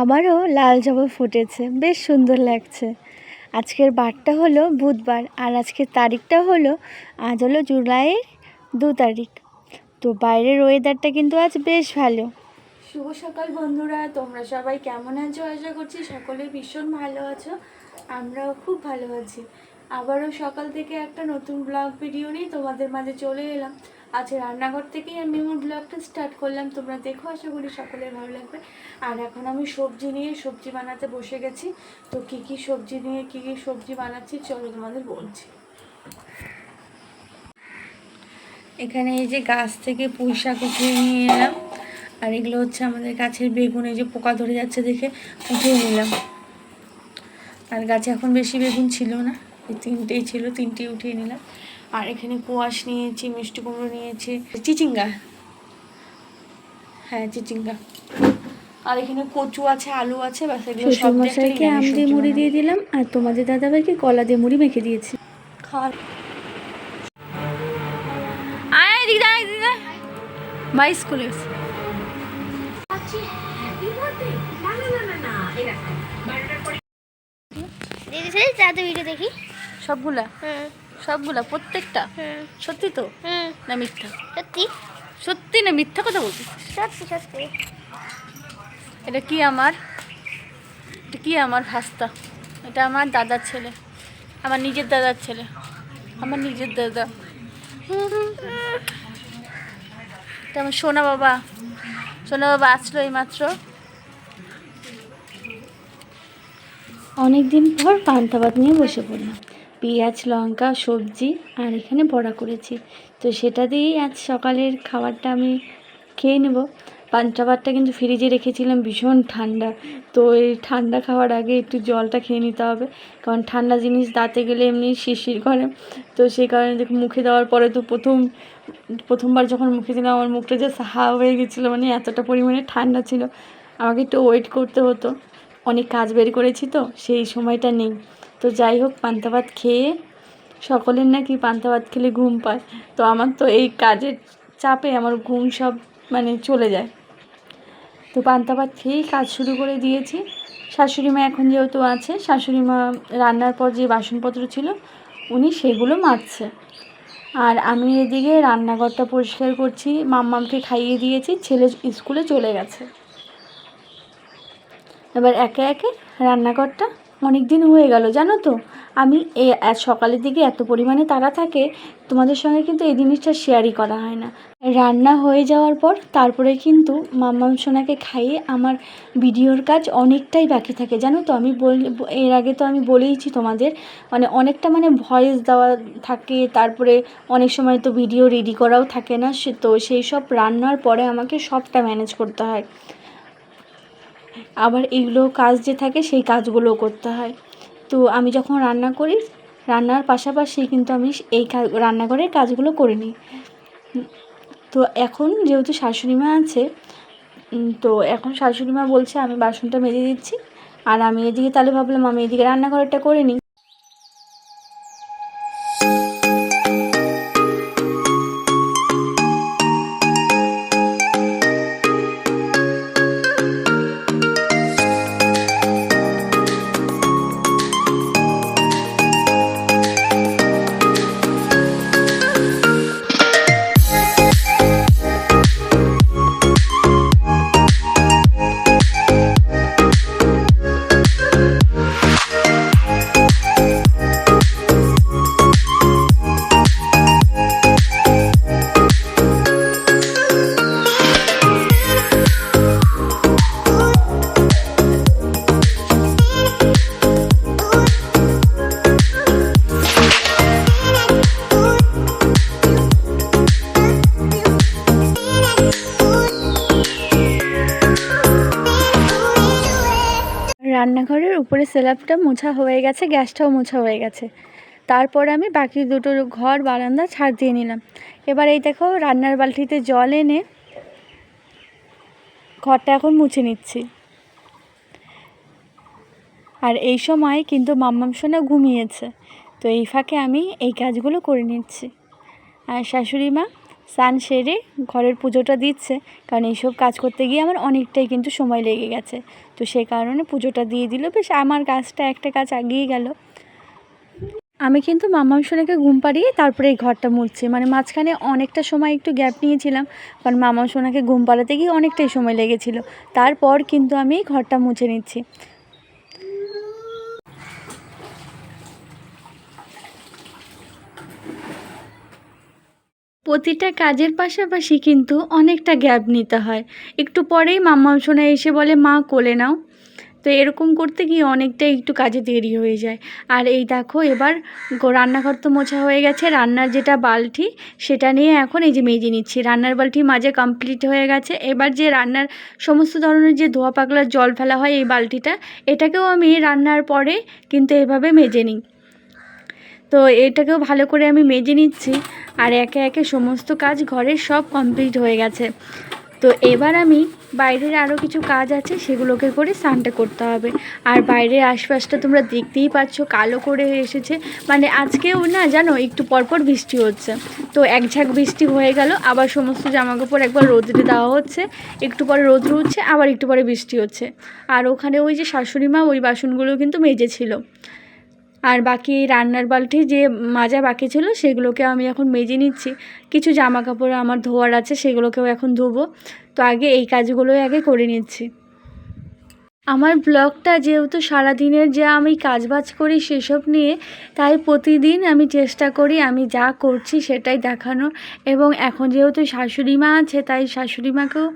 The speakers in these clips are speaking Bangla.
আমারও লাল জবা ফুটেছে, বেশ সুন্দর লাগছে। আজকের বারটা হলো বুধবার আর আজকের তারিখটা হলো, আজ হলো জুলাইয়ের দু তারিখ। তো বাইরের ওয়েদারটা কিন্তু আজ বেশ ভালো। শুভ সকাল বন্ধুরা, তোমরা সবাই কেমন আছো? আশা করছি সকলে ভীষণ ভালো আছো। আমরাও খুব ভালো আছি। আবারও সকাল থেকে একটা নতুন ব্লগ ভিডিও নিয়ে তোমাদের মাঝে চলে এলাম। আজ রান্নাঘর থেকেই আমি আমার ব্লগটা স্টার্ট করলাম। তোমরা দেখো, আশা করি সকলের ভালো লাগবে। আর এখন আমি সবজি নিয়ে সবজি বানাতে বসে গেছি। তো কী কী সবজি নিয়ে, কী কী সবজি বানাচ্ছি, চলো তোমাদের বলছি। এখানে এই যে গাছ থেকে পুঁই শাক উঠিয়ে নিয়ে এলাম। আর এগুলো হচ্ছে আমাদের গাছের বেগুন, এই যে পোকা ধরে যাচ্ছে দেখে উঠিয়ে নিলাম। আর গাছে এখন বেশি বেগুন ছিল না, এই তিনটেই ছিল, তিনটেই উঠিয়ে নিলাম। আর এখানে কোয়াশ নিয়েছি মিষ্টি কুমড়ো নিয়েছি। চিচিঙ্গা। হ্যাঁ চিচিঙ্গা। আর এখানে কচু আছে আলু আছে ব্যাস এগুলো সব দিয়ে আম দিয়ে মুড়ি দিয়ে দিলাম আর তোমাদের দাদাভাইকে কলা দিয়ে মুড়ি মেখে দিয়েছি। খাওয়ার আয় এদিকে যা ভাই স্কুলে দিদি দেখি। সবগুলা? হুম। সবগুলা প্রত্যেকটা। সত্যি তো? না মিথ্যা? সত্যি? সত্যি না মিথ্যা কথা বলছিস? সত্যি সত্যি। এটা কি আমার? এটা কি আমার ভাস্তা? এটা আমার দাদার ছেলে। আমার নিজের দাদার ছেলে। আমার নিজের দাদা। এটা আমার সোনা বাবা। সোনা বাবা আসলো এইমাত্র। অনেক দিন পর পান্তা ভাত নিয়ে বসে পড়লাম। পেঁয়াজ, লঙ্কা, সবজি আর এখানে বড়া করেছি। তো সেটা দিয়েই আজ সকালের খাবারটা আমি খেয়ে নেব। পান্তা ভাতটা কিন্তু ফ্রিজে রেখেছিলাম, ভীষণ ঠান্ডা। তো এই ঠান্ডা খাওয়ার আগে একটু জলটা খেয়ে নিতে হবে। কারণ ঠান্ডা জিনিস দাঁতে গেলে এমনি শিরশির করে। তো সেই কারণে দেখো মুখে দেওয়ার পরে তো প্রথম, প্রথমবার যখন মুখে দিলাম, আমার মুখটা যে হা হয়ে গেছিল মানে এতটা পরিমাণে ঠান্ডা ছিল। আমাকে একটু ওয়েট করতে হতো। অনেক কাজ বের করেছি তো, সেই সময়টা নেই। তো যাই হোক, পান্তা ভাত খেয়ে সকলের নাকি পান্তা ভাত খেলে ঘুম পায়। তো আমার তো এই কাজের চাপে আমার ঘুম সব মানে চলে যায়। তো পান্তা ভাত খেয়েই কাজ শুরু করে দিয়েছি। শাশুড়ি মা এখন যেহেতু আছে শাশুড়ি মা রান্নার পর যে বাসনপত্র ছিল, উনি সেগুলো মাজছে। আর আমি এদিকে রান্নাঘরটা পরিষ্কার করছি, মাম্মামকে খাইয়ে দিয়েছি, ছেলে স্কুলে চলে গেছে। এবার একে একে রান্নাঘরটা অনেক দিন হয়ে গেল, জানো তো? আমি এ সকালের দিকে এত পরিমাণে তারা থাকে, তোমাদের সঙ্গে কিন্তু এই জিনিসটা শেয়ারই করা হয় না। রান্না হয়ে যাওয়ার পর তারপরে কিন্তু মাম্মাম সোনাকে খাইয়ে আমার ভিডিওর কাজ অনেকটাই বাকি থাকে, জানো তো? আমি বল, এর আগে তো আমি বলেইছি তোমাদের মানে অনেকটা মানে ভয়েস দেওয়া থাকে, তারপরে অনেক সময় তো ভিডিও রেডি করাও থাকে না, সে, তো সেই সব রান্নার পরে আমাকে সবটা ম্যানেজ করতে হয়। আবার এগুলো কাজ যে থাকে সেই কাজগুলো করতে হয়। তো আমি যখন রান্না করি, রান্নার পাশাপাশি কিন্তু আমি এই রান্নাঘরের কাজগুলো করে নিই। তো এখন যেহেতু শাশুড়ি মা আছে তো এখন শাশুড়ি মা বলছে, আমি বাসনটা মেজে দিচ্ছি, আর আমি এদিকে তাহলে ভাবলাম আমি এদিকে রান্নাঘরটা করে নিই। রান্নাঘরের উপরে স্ল্যাবটা মোছা হয়ে গেছে, গ্যাসটাও মোছা হয়ে গেছে। তারপর আমি বাকি দুটো ঘর, বারান্দা ছাড় দিয়ে নিলাম। এবার এই দেখো রান্নার বালতিতে জল এনে ঘরটা এখন মুছে নিচ্ছি। আর এই সময় কিন্তু মাম্মাম সোনা ঘুমিয়েছে। তো এই ফাঁকে আমি এই কাজগুলো করে নিচ্ছি। আর শাশুড়ি মা? স্নান সেরে ঘরের পুজোটা দিচ্ছে। কারণ এইসব কাজ করতে গিয়ে আমার অনেকটাই কিন্তু সময় লেগে গেছে। তো সে কারণে পুজোটা দিয়ে দিল। বেশ আমার কাজটা একটা কাজ আগিয়ে গেল। আমি কিন্তু মামা সোনাকে ঘুম পাড়িয়ে তারপরে এই ঘরটা মুছছি। মানে মাঝখানে অনেকটা সময় একটু গ্যাপ নিয়েছিলাম। কারণ মামা সোনাকে ঘুম পাড়াতে গিয়ে অনেকটাই সময় লেগেছিল। তারপর কিন্তু আমি এই ঘরটা মুছে নিচ্ছি। প্রতিটা কাজের পাশাপাশি কিন্তু অনেকটা গ্যাপ নিতে হয়। একটু পরেই মাম্মা সোনা এসে বলে, মা, কোলে নাও। তো এরকম করতে গিয়ে অনেকটা একটু কাজে দেরি হয়ে যায়। আর এই দেখো, এবার রান্নাঘর তো মোছা হয়ে গেছে। রান্নার যেটা বালটি সেটা নিয়ে এখন এই যে মেজে নিচ্ছি। রান্নার বালটি মাঝে কমপ্লিট হয়ে গেছে। এবার যে রান্নার সমস্ত ধরনের যে ধোয়া পাকলার জল ফেলা হয় এই বালতিটা, এটাকেও আমি রান্নার পরে কিন্তু এভাবে মেজে নিই। তো এটাকেও ভালো করে আমি মেজে নিচ্ছি। আর একে একে সমস্ত কাজ ঘরের সব কমপ্লিট হয়ে গেছে। তো এবার আমি বাইরের আরও কিছু কাজ আছে, সেগুলোকে করে স্নানটা করতে হবে। আর বাইরের আশপাশটা তোমরা দেখতেই পাচ্ছ, কালো করে এসেছে। মানে আজকেও না, জানো, একটু পরপর বৃষ্টি হচ্ছে। তো এক ঝাঁক বৃষ্টি হয়ে গেল, আবার সমস্ত জামাকাপড় একবার রোদে দেওয়া হচ্ছে। একটু পরে রোদ উঠছে, আবার একটু পরে বৃষ্টি হচ্ছে। আর ওখানে ওই যে শাশুড়ি মা ওই বাসনগুলো কিন্তু মেজেছিল। আর বাকি রান্নার বালতি যে মাজা বাকি ছিল সেগুলোকে আমি এখন মেজে নিচ্ছি। কিছু জামা কাপড় আমার ধোয়ার আছে, সেগুলোকেও এখন ধোবো। তো আগে এই কাজগুলোই আগে করে নিচ্ছি। আমার ব্লগটা যেহেতু সারাদিনের যা আমি কাজবাজ করি সেসব নিয়ে, তাই প্রতিদিন আমি চেষ্টা করি আমি যা করছি সেটাই দেখানোর। এবং এখন যেহেতু শাশুড়ি মা আছে, তাই শাশুড়ি মাকেও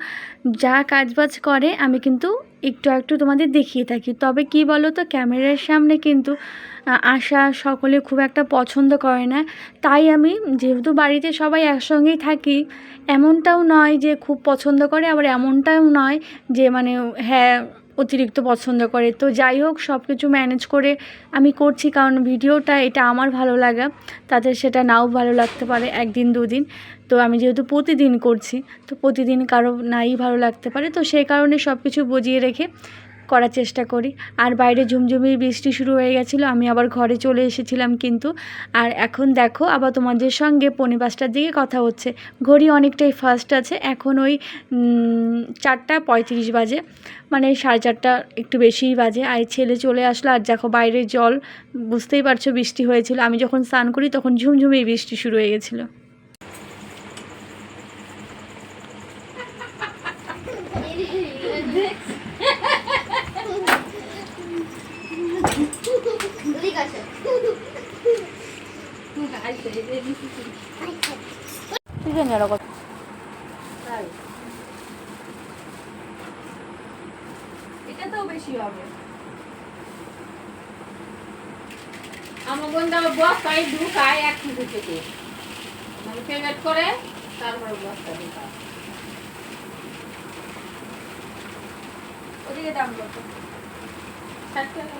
যা কাজবাজ করে আমি কিন্তু একটু একটু তোমাদের দেখিয়ে থাকি। তবে কি বলো তো ক্যামেরার সামনে কিন্তু আসা সকলে খুব একটা পছন্দ করে না। তাই আমি যেহেতু বাড়িতে সবাই একসঙ্গেই থাকি, এমনটাও নয় যে খুব পছন্দ করে, আবার এমনটাও নয় যে মানে হ্যাঁ অতিরিক্ত পছন্দ করে। তো যাই হোক সব কিছু ম্যানেজ করে আমি করছি, কারণ ভিডিওটা এটা আমার ভালো লাগা। তাদের সেটা নাও ভালো লাগতে পারে, একদিন, দুদিন। তো আমি যেহেতু প্রতিদিন করছি, তো প্রতিদিন কারও নাই ভালো লাগতে পারে। তো সেই কারণে সব কিছু বুঝিয়ে রেখে করার চেষ্টা করি। আর বাইরে ঝুমঝুমি বৃষ্টি শুরু হয়ে গেছিল, আমি আবার ঘরে চলে এসেছিলাম কিন্তু। আর এখন দেখো, আবার তোমাদের সঙ্গে পৌনে পাঁচটার দিকে কথা হচ্ছে। ঘড়ি অনেকটাই ফাস্ট আছে, এখন ওই চারটা পঁয়ত্রিশ বাজে। মানে সাড়ে চারটা একটু বেশিই বাজে। আর ছেলে চলে আসলো, আর দেখো বাইরে জল, বুঝতেই পারছ বৃষ্টি হয়েছিল। আমি যখন স্নান করি তখন ঝুমঝুমি বৃষ্টি শুরু হয়ে গেছিল। ঠিক আছে আর কথা এটা তো বেশি এক কিছু থেকে মানে পেমেন্ট করে তারপরে বস্তা ঢুকায় ওদিকে দাম কত? ষাট টাকা।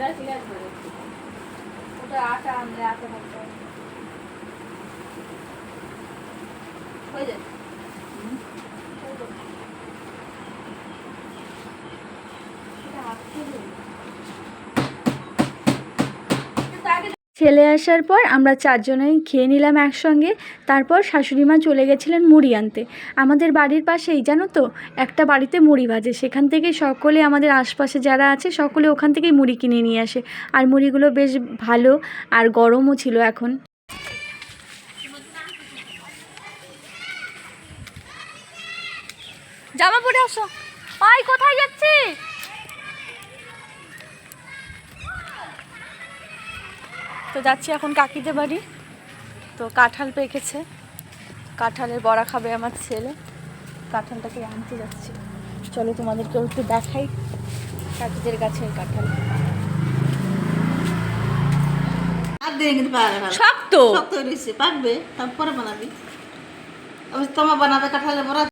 রাখি একবারে ওটা আটা আনলে আটা করতে হবে হয়ে যায় এটা হাত থেকে কিন্তু আগে ছেলে আসার পর আমরা চারজনেই খেয়ে নিলাম একসঙ্গে। তারপর শাশুড়ি মা চলে গেছিলেন মুড়ি আনতে। আমাদের বাড়ির পাশেই, জানো তো? একটা বাড়িতে মুড়ি ভাজে। সেখান থেকে সকলে, আমাদের আশপাশে যারা আছে, সকলে ওখান থেকেই মুড়ি কিনে নিয়ে আসে। আর মুড়িগুলো বেশ ভালো আর গরমও ছিল এখন। জামা পরে আসো। আই কোথায় যাচ্ছি তো যাচ্ছি এখন কাকিদের বাড়ি। তো কাঁঠাল পেকেছে। কাঁঠালের বড়া খাবে আমার ছেলে। কাঁঠালটাকে আনতে যাচ্ছি। চলো তোমাদেরকেও একটু দেখাই কাকিদের গাছের কাঁঠাল। শক্ত? শক্ত রয়েছে পাকবে তারপরে বানাবি। তোমার বানাবে কাঁঠালে বড়া।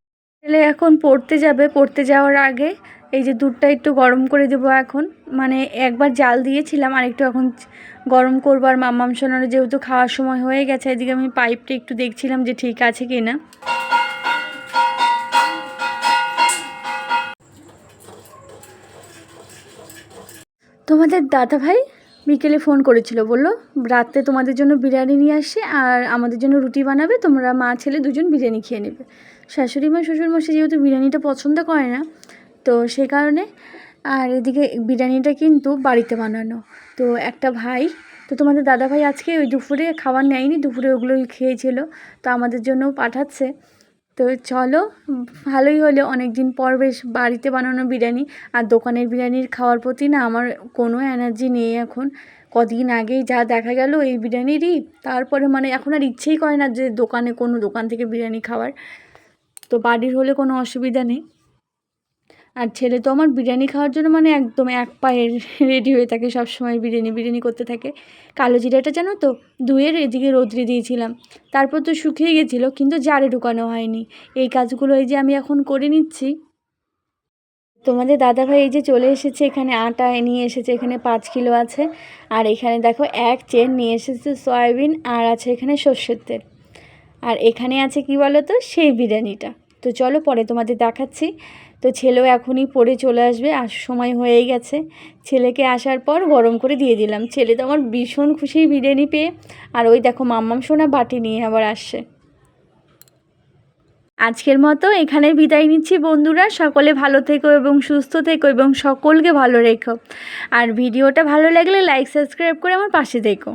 ছেলে এখন পড়তে যাবে। পড়তে যাওয়ার আগে এই যে দুধটা একটু গরম করে দেবো এখন। মানে একবার জাল দিয়েছিলাম আর একটু এখন গরম করব। আর মাম্মাম সোনার যেহেতু খাওয়ার সময় হয়ে গেছে, এদিকে আমি পাইপটা একটু দেখছিলাম যে ঠিক আছে কি না তোমাদের দাদা ভাই বিকেলে ফোন করেছিল, বলল রাত্রে তোমাদের জন্য বিরিয়ানি নিয়ে আসে আর আমাদের জন্য রুটি বানাবে, তোমরা মা ছেলে দুজন বিরিয়ানি খেয়ে নেবে। শাশুড়ি মা শ্বশুর মশাই যেহেতু বিরিয়ানিটা পছন্দ করে না তো সে কারণে। আর এদিকে বিরিয়ানিটা কিন্তু বাড়িতে বানানো। তো একটা ভাই, তো তোমাদের দাদা ভাই আজকে ওই দুপুরে খাবার নেয়নি, দুপুরে ওগুলোই খেয়েছিল, তো আমাদের জন্যও পাঠাচ্ছে। তো চলো, ভালোই হলো অনেক দিন পর বেশ বাড়িতে বানানো বিরিয়ানি। আর দোকানের বিরিয়ানির খাওয়ার প্রতি না আমার কোনো এনার্জি নেই এখন। কদিন আগেই যা দেখা গেল এই বিরিয়ানিরই, তারপরে মানে এখন আর ইচ্ছেই করে না যে দোকানে, কোনো দোকান থেকে বিরিয়ানি খাওয়ার। তো বাড়ির হলে কোনো অসুবিধা নেই। আর ছেলে তো আমার বিরিয়ানি খাওয়ার জন্য মানে একদম এক পায়ে রেডি হয়ে থাকে সব সময় বিরিয়ানি বিরিয়ানি করতে থাকে। কালো জিরাটা জানো তো? ধুয়ে এদিকে রোদ্রে দিয়েছিলাম। তারপর তো শুকিয়ে গেছিল, কিন্তু জারে ঢুকানো হয়নি। এই কাজগুলো এই যে আমি এখন করে নিচ্ছি। তোমাদের দাদাভাই এই যে চলে এসেছে, এখানে আটা নিয়ে এসেছে, এখানে পাঁচ কিলো আছে। আর এখানে দেখো এক চেন নিয়ে এসেছে সয়াবিন, আর আছে এখানে সর্ষের তেল। আর এখানে আছে কি বলো তো সেই বিরিয়ানিটা। তো চলো পরে তোমাদের দেখাচ্ছি। তো ছেলেও এখনই পড়ে চলে আসবে আর সময় হয়েই গেছে। ছেলেকে আসার পর গরম করে দিয়ে দিলাম। ছেলে তো আমার ভীষণ খুশি বিরিয়ানি পেয়ে, আর ওই দেখো মাম্মাম সোনা বাটি নিয়ে আবার আসছে। আজকের মতো এখানে বিদায় নিচ্ছি বন্ধুরা, সকলে ভালো থেকো এবং সুস্থ থেকো এবং সকলকে ভালো রেখো। আর ভিডিওটা ভালো লাগলে লাইক সাবস্ক্রাইব করে আমার পাশে থেকো।